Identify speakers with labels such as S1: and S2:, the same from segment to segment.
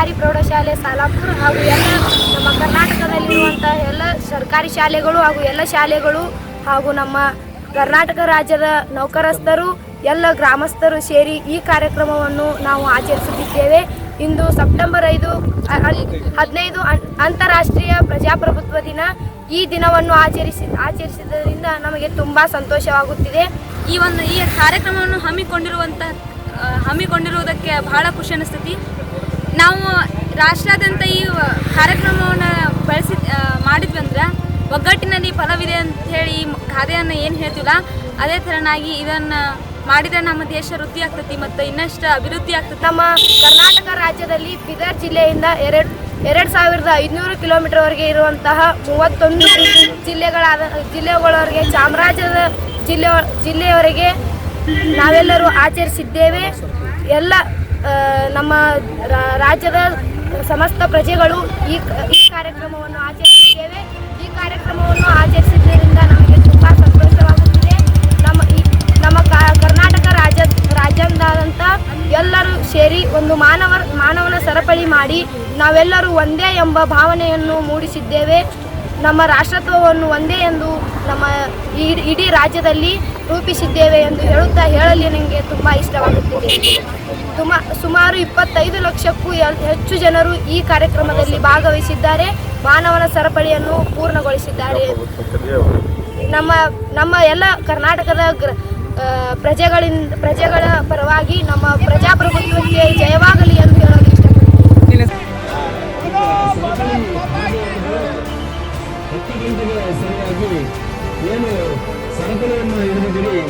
S1: ಸರ್ಕಾರಿ ಪ್ರೌಢಶಾಲೆ ಸಾಲಾಪುರ ಹಾಗೂ ಎಲ್ಲ ನಮ್ಮ ಕರ್ನಾಟಕದಲ್ಲಿರುವಂತಹ ಎಲ್ಲ ಸರ್ಕಾರಿ ಶಾಲೆಗಳು ಹಾಗೂ ಎಲ್ಲ ಶಾಲೆಗಳು ಹಾಗೂ ನಮ್ಮ ಕರ್ನಾಟಕ ರಾಜ್ಯದ ನೌಕರಸ್ಥರು, ಎಲ್ಲ ಗ್ರಾಮಸ್ಥರು ಸೇರಿ ಈ ಕಾರ್ಯಕ್ರಮವನ್ನು ನಾವು ಆಚರಿಸುತ್ತಿದ್ದೇವೆ. ಇಂದು ಸೆಪ್ಟೆಂಬರ್ ಐದು ಹದಿನೈದು ಅಂತಾರಾಷ್ಟ್ರೀಯ ಪ್ರಜಾಪ್ರಭುತ್ವ ದಿನ. ಈ ದಿನವನ್ನು ಆಚರಿಸಿ, ಆಚರಿಸಿದ್ದರಿಂದ ನಮಗೆ ತುಂಬ ಸಂತೋಷವಾಗುತ್ತಿದೆ.
S2: ಈ ಒಂದು, ಈ ಕಾರ್ಯಕ್ರಮವನ್ನು ಹಮ್ಮಿಕೊಂಡಿರುವಂಥ ಹಮ್ಮಿಕೊಂಡಿರುವುದಕ್ಕೆ ಬಹಳ ಖುಷಿ ಅನಿಸ್ತೈತಿ. ನಾವು ರಾಷ್ಟ್ರಾದ್ಯಂತ ಈ ಕಾರ್ಯಕ್ರಮವನ್ನು ಬಳಸಿ ಆ, ಮಾಡಿದ್ವಿ ಅಂದ್ರೆ ಒಗ್ಗಟ್ಟಿನಲ್ಲಿ ಫಲವಿದೆ ಅಂತ ಹೇಳಿ ಈ ಗಾದೆಯನ್ನು ಏನು ಹೇಳ್ತೀವಲ್ಲ ಅದೇ ಥರನಾಗಿ ಇದನ್ನು ಮಾಡಿದರೆ ನಮ್ಮ ದೇಶ ವೃದ್ಧಿ ಆಗ್ತತಿ ಮತ್ತು ಇನ್ನಷ್ಟು ಅಭಿವೃದ್ಧಿ ಆಗ್ತದೆ
S1: ನಮ್ಮ ಕರ್ನಾಟಕ ರಾಜ್ಯದಲ್ಲಿ ಬೀದರ್ ಜಿಲ್ಲೆಯಿಂದ ಎರಡು ಎರಡು ಸಾವಿರದ ಐದುನೂರು ಕಿಲೋಮೀಟರ್ವರೆಗೆ ಇರುವಂತಹ ಮೂವತ್ತೊಂದು ಜಿಲ್ಲೆಗಳಾದ ಜಿಲ್ಲೆಗಳವರೆಗೆ ಚಾಮರಾಜದ ಜಿಲ್ಲೆ ಜಿಲ್ಲೆಯವರೆಗೆ ನಾವೆಲ್ಲರೂ ಆಚರಿಸಿದ್ದೇವೆ. ಎಲ್ಲ ನಮ್ಮ ರಾಜ್ಯದ ಸಮಸ್ತ ಪ್ರಜೆಗಳು ಈ ಈ ಕಾರ್ಯಕ್ರಮವನ್ನು ಆಚರಿಸಿದ್ದೇವೆ. ಈ ಕಾರ್ಯಕ್ರಮವನ್ನು ಆಚರಿಸಿದ್ದರಿಂದ ನಮಗೆ ತುಂಬ ಸಂತೋಷವಾಗುತ್ತಿದೆ. ನಮ್ಮ ಈ, ನಮ್ಮ ಕರ್ನಾಟಕ ರಾಜ್ಯ ರಾಜ್ಯದಾದಂಥ ಎಲ್ಲರೂ ಸೇರಿ ಒಂದು ಮಾನವ ಮಾನವನ ಸರಪಳಿ ಮಾಡಿ ನಾವೆಲ್ಲರೂ ಒಂದೇ ಎಂಬ ಭಾವನೆಯನ್ನು ಮೂಡಿಸಿದ್ದೇವೆ. ನಮ್ಮ ರಾಷ್ಟ್ರತ್ವವನ್ನು ಒಂದೇ ಎಂದು ನಮ್ಮ ಇಡೀ ರಾಜ್ಯದಲ್ಲಿ ರೂಪಿಸಿದ್ದೇವೆ ಎಂದು ಹೇಳುತ್ತಾ ಹೇಳಲಿ ನನಗೆ ತುಂಬ ಇಷ್ಟವಾಗುತ್ತಿದೆ. ಸುಮಾರು ಇಪ್ಪತ್ತೈದು ಲಕ್ಷಕ್ಕೂ ಹೆಚ್ಚು ಜನರು ಈ ಕಾರ್ಯಕ್ರಮದಲ್ಲಿ ಭಾಗವಹಿಸಿದ್ದಾರೆ. ಮಾನವನ ಸರಪಳಿಯನ್ನು ಪೂರ್ಣಗೊಳಿಸಿದ್ದಾರೆ. ನಮ್ಮ ನಮ್ಮ ಎಲ್ಲ ಕರ್ನಾಟಕದ ಗ್ರ ಪ್ರಜೆಗಳಿಂದ, ಪ್ರಜೆಗಳ ಪರವಾಗಿ ನಮ್ಮ ಪ್ರಜಾಪ್ರಭುತ್ವಕ್ಕೆ ಜಯವಾಗಲಿ ಎಂದು ಹೇಳಲು ಇಷ್ಟಪಡ್ತೀನಿ.
S3: ಏನು ಸರಪಳಿಯನ್ನು ಹಿಡಿದಿದ್ದೀರಿ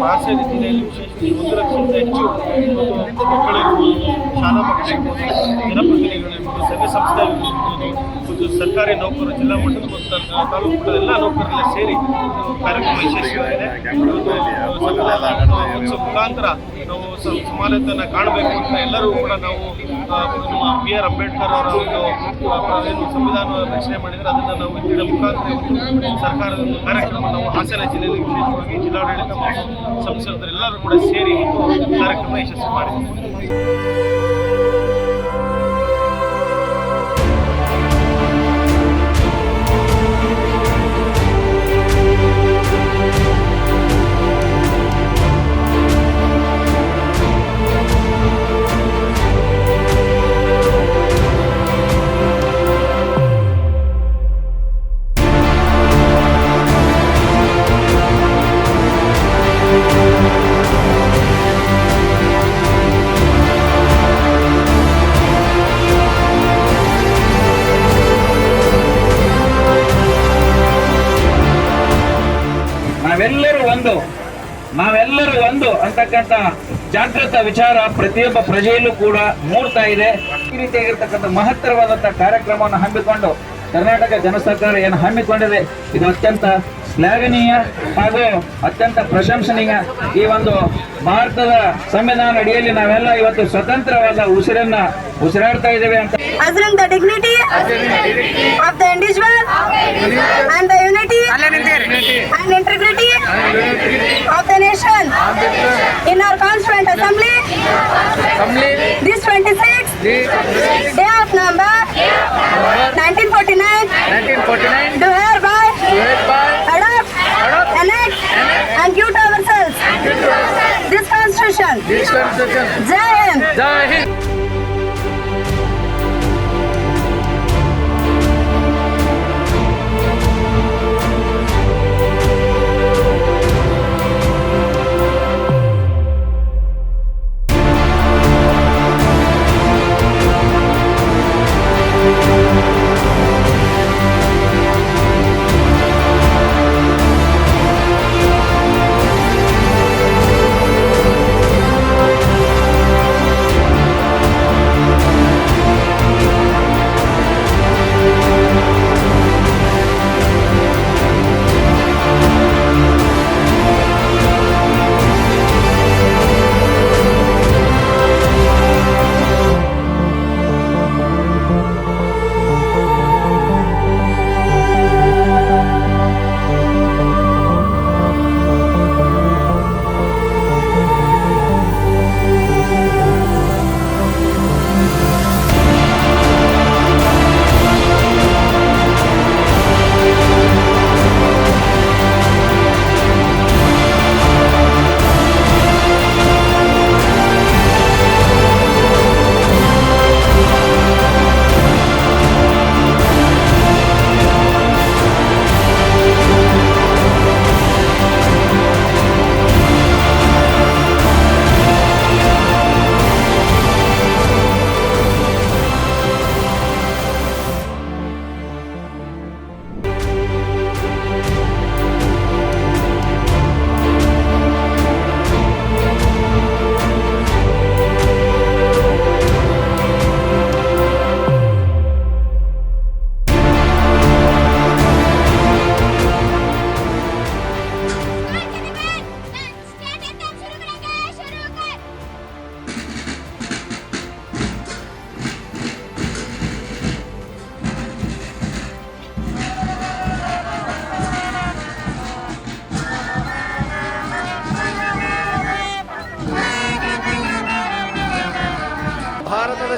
S4: ಮುಖಾಂತರ ಮಹಾಸೇನೆ ಜಿಲ್ಲೆಯಲ್ಲಿ ವಿಶೇಷವಾಗಿ ಒಂದು ಲಕ್ಷಕ್ಕಿಂತ ಹೆಚ್ಚು ಮತ್ತು ಮಕ್ಕಳಿರ್ಬೋದು ಶಾಲಾ ಮಕ್ಕಳಿರ್ಬೋದು ಜನಪ್ರತಿನಿಧಿಗಳಿರ್ಬೋದು ಸಂಘ ಸಂಸ್ಥೆಗಳಿರ್ಬೋದು ಮತ್ತು ಸರ್ಕಾರಿ ನೌಕರರು, ಜಿಲ್ಲಾ ಮಟ್ಟದ ಮತ್ತು ತಾಲೂಕು ಮಟ್ಟದ ಎಲ್ಲ ನೌಕರರೆಲ್ಲ ಸೇರಿ ಕಾರ್ಯಕ್ರಮ ಯಶಸ್ವಿಯಾಗಿದೆ ಮುಖಾಂತರ ನಾವು ಸಮಾನತೆಯನ್ನು ಕಾಣಬೇಕು ಅಂತ ಎಲ್ಲರೂ ಕೂಡ ನಾವು ನಮ್ಮ ಬಿ ಆರ್ ಅಂಬೇಡ್ಕರ್ ಅವರ ಒಂದು ಏನು ಸಂವಿಧಾನ ರಚನೆ ಮಾಡಿದರೆ ಅದನ್ನು ನಾವು ಇದರ ಮುಖಾಂತರ ಸರ್ಕಾರದ ಒಂದು ಕಾರ್ಯಕ್ರಮ ನಾವು ಹಾಸನ ಜಿಲ್ಲೆಯಲ್ಲಿ ವಿಶೇಷವಾಗಿ ಜಿಲ್ಲಾಡಳಿತ ಸಂಸದರೆಲ್ಲರೂ ಕೂಡ ಸೇರಿ ಕಾರ್ಯಕ್ರಮ ಯಶಸ್ವಿ ಮಾಡಿದ್ದೀವಿ.
S5: ಅಂತಕ್ಕಂಥ ಜಾಗೃತ ವಿಚಾರ ಪ್ರತಿಯೊಬ್ಬ ಪ್ರಜೆಯಲ್ಲೂ ಕೂಡ ಮೂಡ್ತಾ ಇದೆ. ಈ ರೀತಿಯಾಗಿರ್ತಕ್ಕಂಥ ಮಹತ್ತರವಾದಂತಹ ಕಾರ್ಯಕ್ರಮವನ್ನು ಹಮ್ಮಿಕೊಂಡು ಕರ್ನಾಟಕ ಜನ ಸರ್ಕಾರ ಏನು ಹಮ್ಮಿಕೊಂಡಿದೆ, ಇದು ಅತ್ಯಂತ ಶ್ಲಾಘನೀಯ ಹಾಗೂ ಅತ್ಯಂತ ಪ್ರಶಂಸನೀಯ ಈ ಒಂದು ಭಾರತದ ಸಂವಿಧಾನ ಅಡಿಯಲ್ಲಿ ನಾವೆಲ್ಲ ಇವತ್ತು ಸ್ವತಂತ್ರವಾದ ಉಸಿರನ್ನ ಉಸಿರಾಡ್ತಾ ಇದ್ದೇವೆ ಅಂತ.
S6: Are in dignity of of nation
S4: 26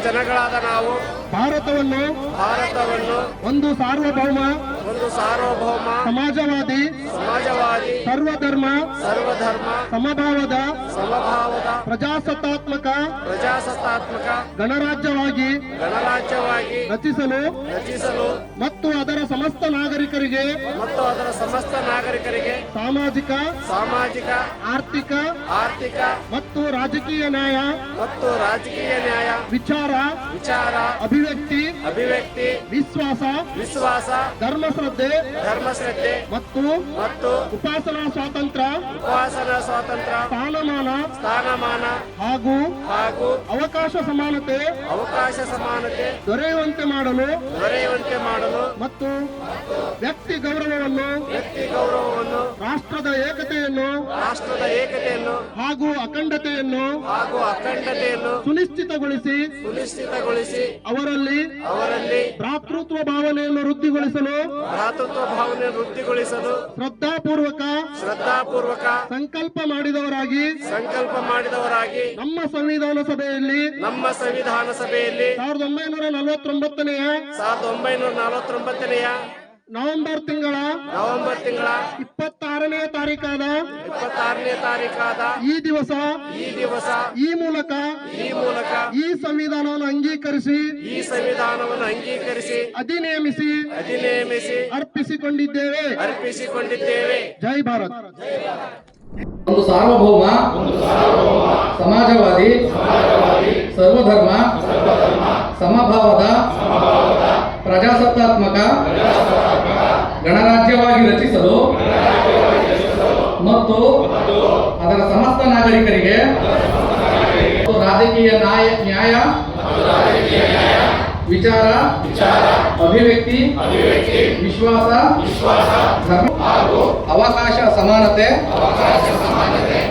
S4: ಜನಗಳಾದ ನಾವು
S3: ಭಾರತವನ್ನು
S4: ಭಾರತವನ್ನು
S3: ಒಂದು ಸಾರ್ವಭೌಮ
S4: ಒಂದು ಸಾರ್ವಭೌಮ
S3: ಸಮಾಜವಾದಿ
S4: ಸಮಾಜವಾದಿ
S3: ಸರ್ವಧರ್ಮ
S4: ಸರ್ವಧರ್ಮ
S3: ಸಮಭಾವದ
S4: ಸಮಭಾವದ
S3: ಪ್ರಜಾಸತ್ತಾತ್ಮಕ
S4: ಪ್ರಜಾಸತ್ತಾತ್ಮಕ
S3: ಗಣರಾಜ್ಯವಾಗಿ
S4: ಗಣರಾಜ್ಯವಾಗಿ
S3: ರಚಿಸಲು
S4: ರಚಿಸಲು
S3: ಮತ್ತು ಅದರ ಸಮಸ್ತ ನಾಗರಿಕರಿಗೆ
S4: ಮತ್ತು ಅದರ ಸಮಸ್ತ ನಾಗರಿಕರಿಗೆ
S3: ಸಾಮಾಜಿಕ
S4: ಸಾಮಾಜಿಕ
S3: ಆರ್ಥಿಕ
S4: ಆರ್ಥಿಕ
S3: ಮತ್ತು ರಾಜಕೀಯ ನ್ಯಾಯ
S4: ಮತ್ತು ರಾಜಕೀಯ ನ್ಯಾಯ
S3: ವಿಚಾರ
S4: ವಿಚಾರ
S3: ಅಭಿವ್ಯಕ್ತಿ
S4: ಅಭಿವ್ಯಕ್ತಿ
S3: ವಿಶ್ವಾಸ
S4: ವಿಶ್ವಾಸ
S3: ಧರ್ಮಶ್ರದ್ಧೆ
S4: ಧರ್ಮಶ್ರದ್ಧೆ
S3: ಮತ್ತು
S4: ಮತ್ತು
S3: ಉಪಾಸನಾ ಸ್ವಾತಂತ್ರ್ಯ
S4: ಉಪಾಸನಾ ಸ್ವಾತಂತ್ರ್ಯ
S3: ಸ್ಥಾನಮಾನ
S4: ಸ್ಥಾನಮಾನ
S3: ಹಾಗೂ
S4: ಹಾಗೂ
S3: ಅವಕಾಶ ಸಮಾನತೆ
S4: ಅವಕಾಶ ಸಮಾನತೆ
S3: ದೊರೆಯುವಂತೆ ಮಾಡಲು
S4: ದೊರೆಯುವಂತೆ ಮಾಡಲು
S3: ಮತ್ತು ವ್ಯಕ್ತಿ ಗೌರವವನ್ನು
S4: ವ್ಯಕ್ತಿ ಗೌರವವನ್ನು
S3: ರಾಷ್ಟ್ರದ ಏಕತೆಯನ್ನು
S4: ರಾಷ್ಟ್ರದ ಏಕತೆಯನ್ನು
S3: ಹಾಗೂ ಅಖಂಡತೆಯನ್ನು
S4: ಹಾಗೂ ಅಖಂಡತೆಯನ್ನು
S3: ಸುನಿಶ್ಚಿತಗೊಳಿಸಿ
S4: ಸುನಿಶ್ಚಿತಗೊಳಿಸಿ
S3: ಅವರಲ್ಲಿ
S4: ಅವರಲ್ಲಿ
S3: ಭ್ರಾತೃತ್ವ ಭಾವನೆಯನ್ನು ವೃದ್ಧಿಗೊಳಿಸಲು
S4: ಭ್ರಾತೃತ್ವ ಭಾವನೆ ವೃದ್ಧಿಗೊಳಿಸಲು
S3: ಶ್ರದ್ಧಾಪೂರ್ವಕ
S4: ಶ್ರದ್ಧಾಪೂರ್ವಕ
S3: ಸಂಕಲ್ಪ ಮಾಡಿದವರಾಗಿ
S4: ಸಂಕಲ್ಪ ಮಾಡಿದವರಾಗಿ
S3: ನಮ್ಮ ಸಂವಿಧಾನ ಸಭೆಯಲ್ಲಿ
S4: ನಮ್ಮ ಸಂವಿಧಾನ ಸಭೆಯಲ್ಲಿ
S3: ಸಾವಿರದ ಒಂಬೈನೂರ ನಲವತ್ತೊಂಬತ್ತನೆಯ
S4: ಸಾವಿರದ ಒಂಬೈನೂರ ನಲವತ್ತೊಂಬತ್ತನೆಯ
S3: ನವೆಂಬರ್ ತಿಂಗಳ
S4: ನವೆಂಬರ್ ತಿಂಗಳ
S3: ಇಪ್ಪತ್ತಾರನೇ ತಾರೀಕಾದ
S4: ಇಪ್ಪತ್ತಾರನೇ ತಾರೀಕಾದ
S3: ಈ ದಿವಸ
S4: ಈ ದಿವಸ
S3: ಈ ಮೂಲಕ
S4: ಈ ಮೂಲಕ
S3: ಈ ಸಂವಿಧಾನವನ್ನು ಅಂಗೀಕರಿಸಿ
S4: ಈ ಸಂವಿಧಾನವನ್ನು ಅಂಗೀಕರಿಸಿ
S3: ಅಧಿನೇಮಿಸಿ
S4: ಅಧಿನೇಮಿಸಿ
S3: ಅರ್ಪಿಸಿಕೊಂಡಿದ್ದೇವೆ.
S4: ಅರ್ಪಿಸಿಕೊಂಡಿದ್ದೇವೆ.
S3: ಜೈ ಭಾರತ್.
S7: ಒಂದು ಸಾರ್ವಭೌಮ ಸಮಾಜವಾದಿ ಸರ್ವಧರ್ಮ ಸಮಭಾವದ ಪ್ರಜಾಸತ್ತಾತ್ಮಕ ಗಣರಾಜ್ಯವಾಗಿ ರಚಿಸಲು ಮತ್ತು ಅದರ ಸಮಸ್ತ ನಾಗರಿಕರಿಗೆ ಮತ್ತು ರಾಜಕೀಯ ನ್ಯಾಯ ನ್ಯಾಯ ವಿಚಾರ ಅಭಿವ್ಯಕ್ತಿ ವಿಶ್ವಾಸ ಧರ್ಮ ಅವಕಾಶ ಸಮಾನತೆ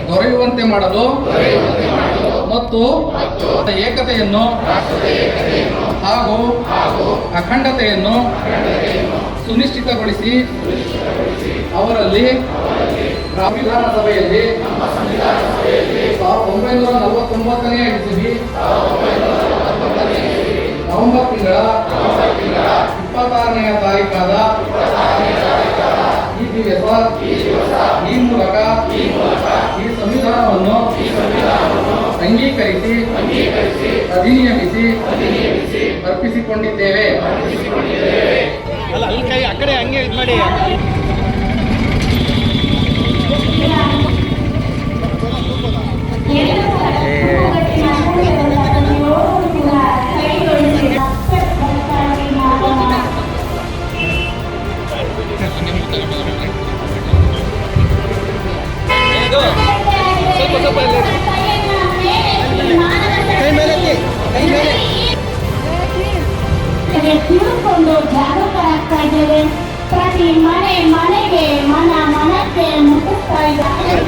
S7: ದೊರೆಯುವಂತೆ ಮಾಡಲು ಮತ್ತು ಏಕತೆಯನ್ನು ಹಾಗೂ ಅಖಂಡತೆಯನ್ನು ಸುನಿಶ್ಚಿತಗೊಳಿಸಿ ಅವರಲ್ಲಿ ಸಂವಿಧಾನ ಸಭೆಯಲ್ಲಿ ಸಾವಿರದ ಒಂಬೈನೂರ ನಲವತ್ತೊಂಬತ್ತನೇ ಇಸವಿ ನವೆಂಬರ್ ತಿಂಗಳ ಇಪ್ಪತ್ತಾರನೆಯ ತಾರೀಕಾದ ಈ ಮೂಲಕ ಈ ಸಂವಿಧಾನವನ್ನು ಅಂಗೀಕರಿಸಿ ಅಧಿನಿಯಮಿಸಿ ಅರ್ಪಿಸಿಕೊಂಡಿದ್ದೇವೆ.
S4: ಅಲ್ಲ ಅಲ್ಲಿ ಕೈ ಆ ಕಡೆ ಹಂಗೆ ಇದು ಮಾಡಿ.